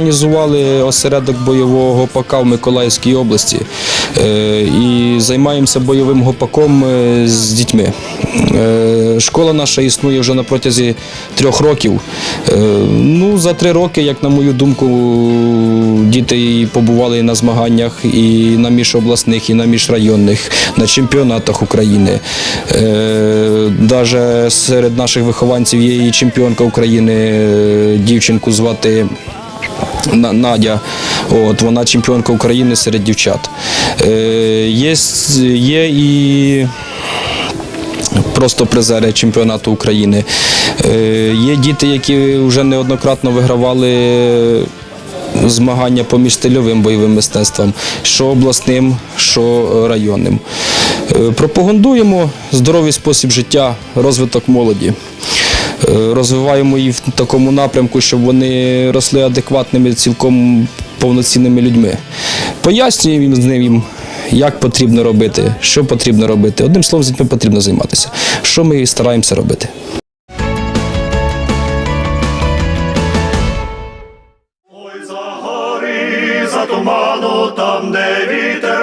Організували осередок бойового гопака в Миколаївській області е, і займаємося бойовим гопаком е, з дітьми. Е, Школа наша існує вже на протязі трьох років. Ну, за три роки, як на мою думку, діти побували на змаганнях і на міжобласних, і на міжрайонних, на чемпіонатах України. Навіть серед наших вихованців є і чемпіонка України, дівчинку звати. На- Надя, от, вона чемпіонка України серед дівчат. Е, є, є і просто призери чемпіонату України. Е, є діти, які вже неоднократно вигравали змагання по міжстильовим бойовим мистецтвам, що обласним, що районним. Е, пропагандуємо здоровий спосіб життя, розвиток молоді. Е, Розвиваємо їх в такому напрямку, щоб вони росли адекватними, цілком повноцінними людьми. Пояснюємо їм з ним, як потрібно робити, що потрібно робити. Одним словом, з дітьми потрібно займатися. Що ми стараємося робити. Ой, за гори, за туману, там, де вітер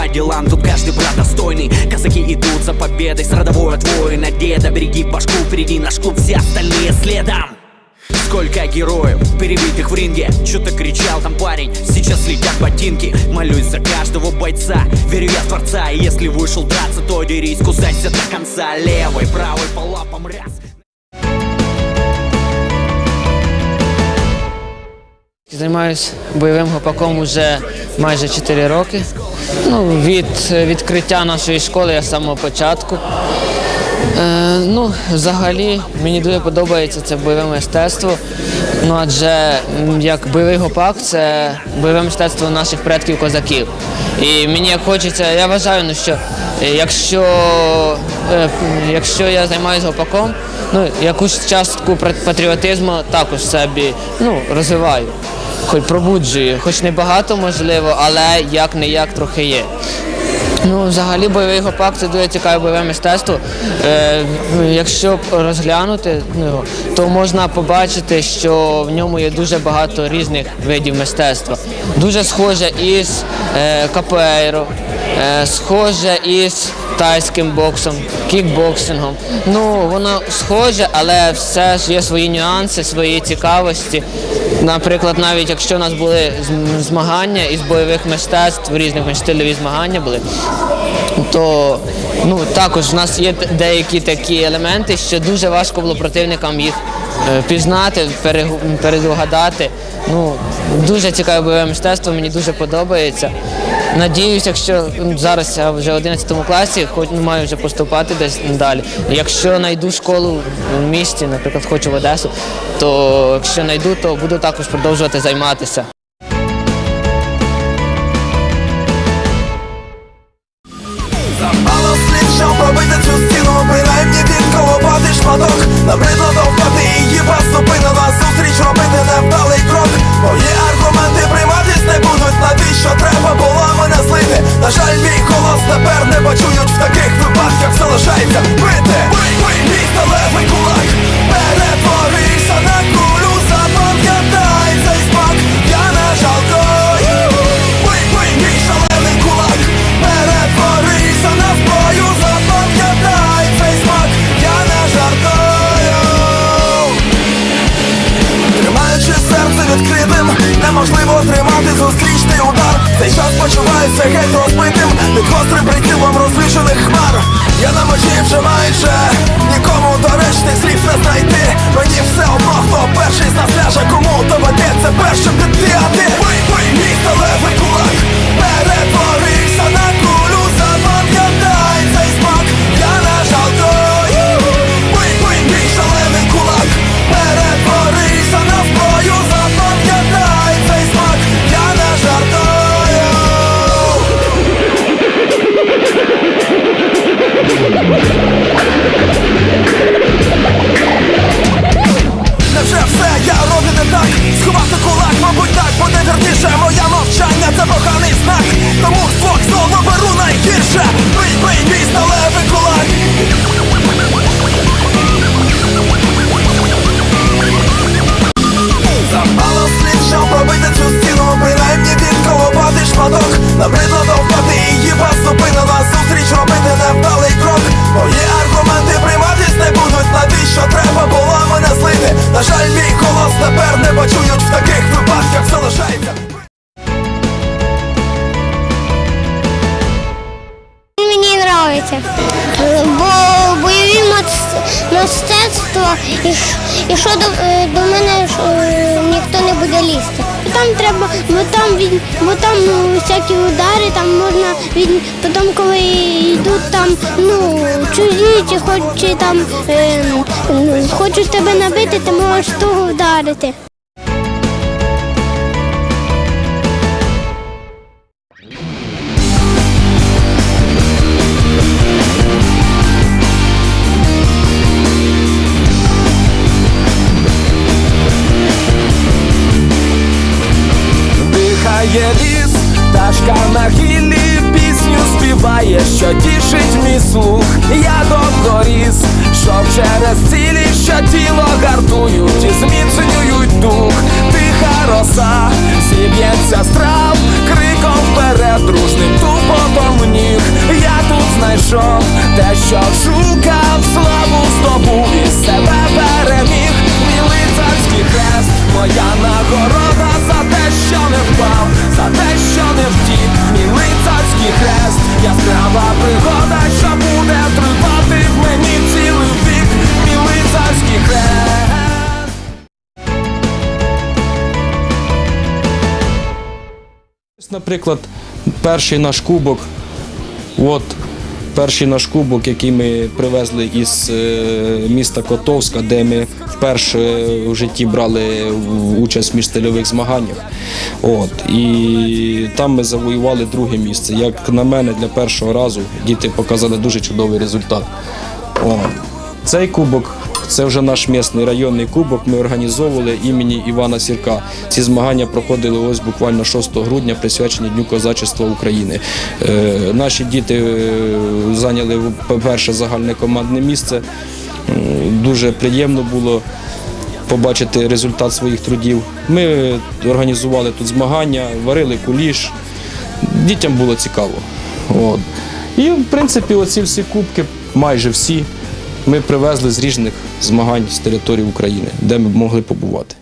по делам. Тут каждый брат достойный. Казаки идут за победой. С родовой от воина Деда береги башку, впереди наш клуб. Все остальные следом. Сколько героев, перебитых в ринге. Что-то кричал там парень, сейчас летят ботинки. Молюсь за каждого бойца, верю я в Творца. И если вышел драться, то дерись, кусайся до конца. Левой, правой по лапам. Раз Займаюся бойовим гопаком уже майже 4 роки. Ну, від відкриття нашої школи я з самого початку. Е, ну, взагалі, мені дуже подобається це бойове мистецтво. Ну, адже як бойовий гопак це бойове мистецтво наших предків козаків. І мені хочеться, я вважаю, ну, що е, якщо, е, якщо я займаюся гопаком, ну, якусь частку патріотизму також собі ну, розвиваю. Хоч пробуджує, хоч небагато можливо, але як не як трохи є. Ну, взагалі бойовий гопак це дуже цікаве бойове мистецтво. Е, якщо розглянути ну, то можна побачити, що в ньому є дуже багато різних видів мистецтва. Дуже схоже із е, капоейро, е, схоже із тайським боксом, кікбоксингом. Ну, воно схоже, але все ж є свої нюанси, свої цікавості. Наприклад, навіть якщо у нас були змагання із бойових мистецтв, різних стильові змагання були, то ну, також в нас є деякі такі елементи, що дуже важко було противникам їх е, пізнати, передугадати. Ну, дуже цікаве бойове мистецтво, мені дуже подобається. Надіюсь, якщо зараз я вже в 11 класі, хоч ну, маю вже поступати десь далі. Якщо знайду школу в місті, наприклад, хочу в Одесу, то якщо знайду, то буду також продовжувати займатися. Мало слід, щоб пробити цю стіну Принаймні відколопати шматок геть розбитим, під гострим прицілом розвішених хмар. Я на межі вже майже нікому доречних слів не знайти. Мені все одно, хто перший з нас ляже, кому доведеться першим піти, а ти мій сталевий кулак перетворився на подобається, бо бойові мистецтва, і, що до, е, до мене е, ніхто не буде лізти. Там треба, бо там від, бо там ну, всякі удари, там можна від потім, коли йдуть там, ну, чужі чи хоч чи там е, хочуть тебе набити, ти можеш того вдарити. Через цілі, що тіло гартують і зміцнюють дух. Тиха роса, зіб'ється страв, криком вперед, дружним тупотом ніг. Я тут знайшов те, що шукав, Наприклад, перший наш кубок. От перший наш кубок, який ми привезли із е, міста Котовська, де ми вперше в житті брали участь в міжстильових змаганнях. От. І там ми завоювали друге місце. Як на мене, для першого разу діти показали дуже чудовий результат. От. Цей кубок це вже наш місний районний кубок. Ми організовували імені Івана Сірка. Ці змагання проходили ось буквально 6 грудня, присвячені Дню козачества України. Е, наші діти е, зайняли перше загальне командне місце. Дуже приємно було побачити результат своїх трудів. Ми організували тут змагання, варили куліш. Дітям було цікаво. От. І, в принципі, оці всі кубки, майже всі, ми привезли з різних змагань з території України, де ми могли побувати.